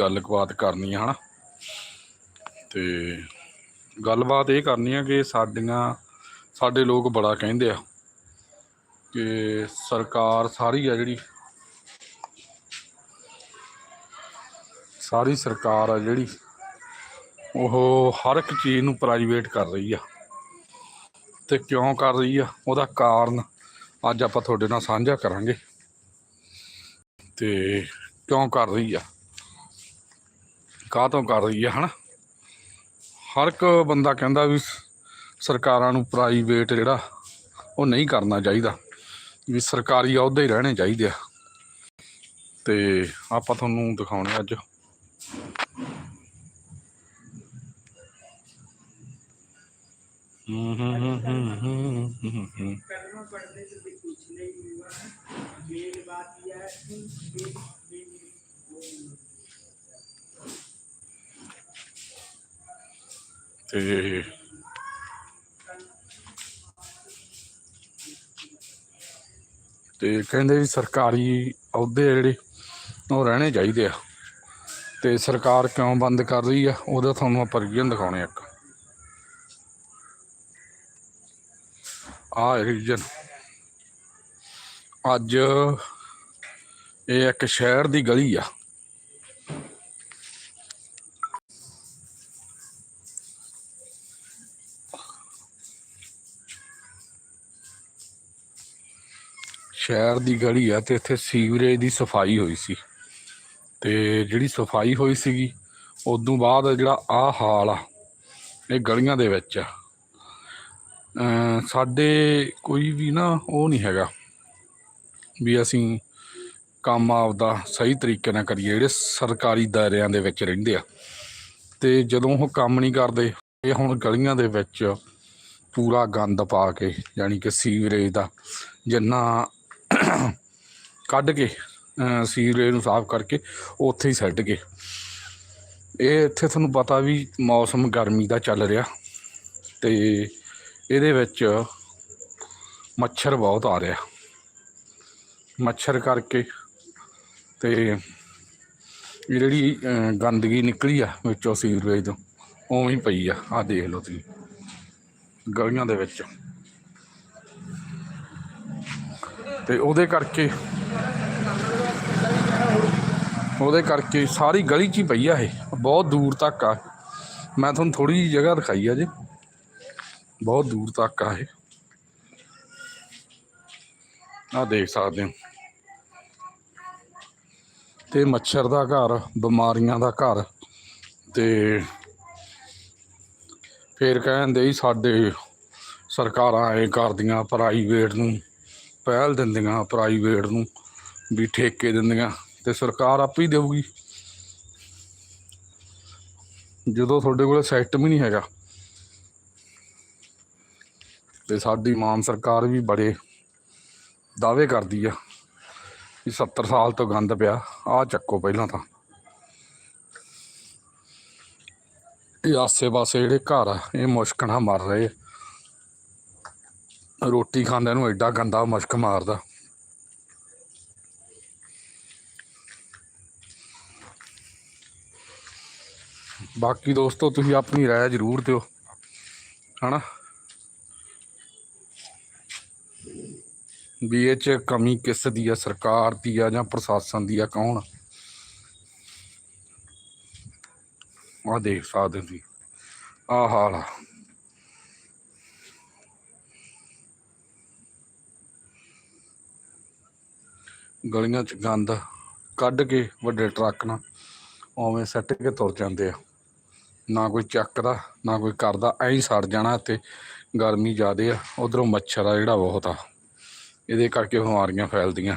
ਗੱਲਬਾਤ ਕਰਨੀ ਆ, ਹਨਾ? ਤੇ ਗੱਲਬਾਤ ਇਹ ਕਰਨੀ ਆ ਕਿ ਸਾਡੀਆਂ, ਸਾਡੇ ਲੋਕ ਬੜਾ ਕਹਿੰਦੇ ਆ ਕਿ ਸਰਕਾਰ ਸਾਰੀ ਆ ਜਿਹੜੀ, ਸਾਰੀ ਸਰਕਾਰ ਆ ਜਿਹੜੀ, ਉਹ ਹਰ ਇੱਕ ਚੀਜ਼ ਨੂੰ ਪ੍ਰਾਈਵੇਟ ਕਰ ਰਹੀ ਆ। ਤੇ ਕਿਉਂ ਕਰ ਰਹੀ ਆ? ਉਹਦਾ ਕਾਰਨ ਅੱਜ ਆਪਾਂ ਤੁਹਾਡੇ ਨਾਲ ਸਾਂਝਾ ਕਰਾਂਗੇ। ਤੇ ਕਿਉਂ ਕਰ ਰਹੀ ਆ? ਕਾਹਤੋਂ ਕਰ ਰਹੀ ਹੈ, ਹਨਾ? ਹਰ ਇੱਕ ਬੰਦਾ ਕਹਿੰਦਾ ਵੀ ਸਰਕਾਰਾਂ ਨੂੰ ਪ੍ਰਾਈਵੇਟ ਜਿਹੜਾ, ਉਹ ਨਹੀਂ ਕਰਨਾ ਚਾਹੀਦਾ, ਵੀ ਸਰਕਾਰੀ ਅਹੁਦੇ ਹੀ ਰਹਿਣੇ ਚਾਹੀਦੇ ਆ। ਤੇ ਆਪਾਂ ਤੁਹਾਨੂੰ ਦਿਖਾਉਣੇ ਅੱਜ। ਹੂੰ ਹੂੰ ਹੂੰ ਹੂੰ ਹੂੰ ਹੂੰ ਪਹਿਲਾਂ ਪੜਦੇ ਸੀ ਕੁਝ ਨਹੀਂ ਮੇਨ ਬਾਤ ਇਹ ਹੈ। ਕਿ ਤੇ ਤੇ ਕਹਿੰਦੇ ਵੀ ਸਰਕਾਰੀ ਅਹੁਦੇ ਆ ਜਿਹੜੇ, ਉਹ ਰਹਿਣੇ ਚਾਹੀਦੇ ਆ। ਤੇ ਸਰਕਾਰ ਕਿਉਂ ਬੰਦ ਕਰ ਰਹੀ ਆ, ਉਹਦਾ ਤੁਹਾਨੂੰ ਆਪਾਂ ਰੀਜਨ ਦਿਖਾਉਣੇ ਇੱਕ। ਆ ਰੀਜਨ ਅੱਜ ਇਹ ਇੱਕ ਸ਼ਹਿਰ ਦੀ ਗਲੀ ਆ। ਸ਼ਹਿਰ ਦੀ ਗਲੀ ਆ ਤੇ ਇੱਥੇ ਸੀਵਰੇਜ ਦੀ ਸਫ਼ਾਈ ਹੋਈ ਸੀ। ਤੇ ਜਿਹੜੀ ਸਫ਼ਾਈ ਹੋਈ ਸੀਗੀ, ਉਦੋਂ ਬਾਅਦ ਜਿਹੜਾ ਆ ਹਾਲ ਆ, ਇਹ ਗਲੀਆਂ ਦੇ ਵਿੱਚ ਆ। ਸਾਡੇ ਕੋਈ ਵੀ ਨਾ, ਉਹ ਨਹੀਂ ਹੈਗਾ ਵੀ ਅਸੀਂ ਕੰਮ ਆਪਦਾ ਸਹੀ ਤਰੀਕੇ ਨਾਲ ਕਰੀਏ। ਜਿਹੜੇ ਸਰਕਾਰੀ ਦਾਇਰਿਆਂ ਦੇ ਵਿੱਚ ਰਹਿੰਦੇ ਆ, ਤੇ ਜਦੋਂ ਉਹ ਕੰਮ ਨਹੀਂ ਕਰਦੇ, ਇਹ ਹੁਣ ਗਲੀਆਂ ਦੇ ਵਿੱਚ ਪੂਰਾ ਗੰਦ ਪਾ ਕੇ ਯਾਨੀ ਕਿ ਸੀਵਰੇਜ ਦਾ ਜਿੰਨਾ ਕੱਢ ਕੇ, ਅਹ ਸੀਵਰੇਜ ਨੂੰ ਸਾਫ਼ ਕਰਕੇ ਉੱਥੇ ਹੀ ਸੱਟ ਕੇ ਇਹ ਇੱਥੇ ਤੁਹਾਨੂੰ ਪਤਾ ਵੀ ਮੌਸਮ ਗਰਮੀ ਦਾ ਚੱਲ ਰਿਹਾ ਤੇ ਇਹਦੇ ਵਿੱਚ ਮੱਛਰ ਬਹੁਤ ਆ ਰਿਹਾ। ਮੱਛਰ ਕਰਕੇ ਤੇ ਜਿਹੜੀ ਗੰਦਗੀ ਨਿਕਲੀ ਆ ਵਿੱਚੋਂ ਸੀਵਰੇਜ ਤੋਂ, ਉਵੇਂ ਹੀ ਪਈ ਆ। ਆ ਦੇਖ ਲਓ ਤੁਸੀਂ, ਗਲੀਆਂ ਦੇ ਵਿੱਚ। ਤੇ ਉਹਦੇ ਕਰਕੇ ਉਹਦੇ ਕਰਕੇ ਸਾਰੀ ਗਲੀ 'ਚ ਹੀ ਪਈ ਆ ਇਹ। ਬਹੁਤ ਦੂਰ ਤੱਕ ਆ। ਮੈਂ ਤੁਹਾਨੂੰ ਥੋੜੀ ਜਿਹੀ ਜਗ੍ਹਾ ਦਿਖਾਈ ਆ ਜੇ। ਬਹੁਤ ਦੂਰ ਤੱਕ ਆ ਇਹ। ਆ ਦੇਖ ਸਕਦੇ ਹੋ। ਤੇ ਮੱਛਰ ਦਾ ਘਰ, ਬਿਮਾਰੀਆਂ ਦਾ ਘਰ ਤੇ ਫੇਰ ਕਹਿੰਦੇ ਸਾਡੇ ਸਰਕਾਰਾਂ ਇਹ ਕਰਦੀਆਂ ਪ੍ਰਾਈਵੇਟ ਨੂੰ। ਪਹਿਲ ਦਿੰਦੀਆਂ ਪ੍ਰਾਈਵੇਟ ਨੂੰ ਵੀ ਠੇਕੇ ਦਿੰਦੀਆਂ ਤੇ ਸਰਕਾਰ ਆਪੇ ਹੀ ਦੇਊਗੀ ਜਦੋਂ ਤੁਹਾਡੇ ਕੋਲ ਸਿਸਟਮ ਹੀ ਨਹੀਂ ਹੈਗਾ, ਤੇ ਸਾਡੀ ਮਾਨ ਸਰਕਾਰ ਵੀ ਬੜੇ ਦਾਅਵੇ ਕਰਦੀ ਆ ਵੀ 70 ਸਾਲ ਤੋਂ ਗੰਦ ਪਿਆ ਆ ਚੱਕੋ ਪਹਿਲਾਂ ਤਾਂ ਇਹ ਆਸੇ-ਪਾਸੇ ਜਿਹੜੇ ਘਰ ਆ, ਇਹ ਮੁਸ਼ਕਣਾ ਮਰ ਰਹੇ ਆ। ਰੋਟੀ ਖਾਂਦੇ ਨੂੰ ਐਡਾ ਗੰਦਾ ਮੁਸ਼ਕ ਮਾਰਦਾ। ਬਾਕੀ ਦੋਸਤੋ, ਤੁਸੀਂ ਆਪਣੀ ਰਾਏ ਜ਼ਰੂਰ ਦਿਓ, ਹਨਾ? ਵੀ ਇਹ ਚ ਕਮੀ ਕਿਸ ਦੀ ਆ, ਸਰਕਾਰ ਦੀ ਆ ਜਾਂ ਪ੍ਰਸ਼ਾਸਨ ਦੀ ਆ, ਕੌਣ? ਆ ਦੇਖ ਸਕਦੇ ਤੁਸੀਂ। ਆ ਹਾਲ ਆ। ਗਲੀਆਂ ਚ ਗੰਦ ਕੱਢ ਕੇ ਵੱਡੇ ਟਰੱਕ ਨਾਲ ਉਵੇਂ ਸੱਟ ਕੇ ਤੁਰ ਜਾਂਦੇ ਆ। ਨਾ ਕੋਈ ਚੱਕਦਾ, ਨਾ ਕੋਈ ਕਰਦਾ, ਐਂ ਹੀ ਸੜ ਜਾਣਾ ਤੇ ਗਰਮੀ ਜ਼ਿਆਦੇ ਆ, ਉਧਰੋਂ ਮੱਛਰ ਆ ਜਿਹੜਾ ਬਹੁਤ ਆ। ਇਹਦੇ ਕਰਕੇ ਬਿਮਾਰੀਆਂ ਫੈਲਦੀਆਂ।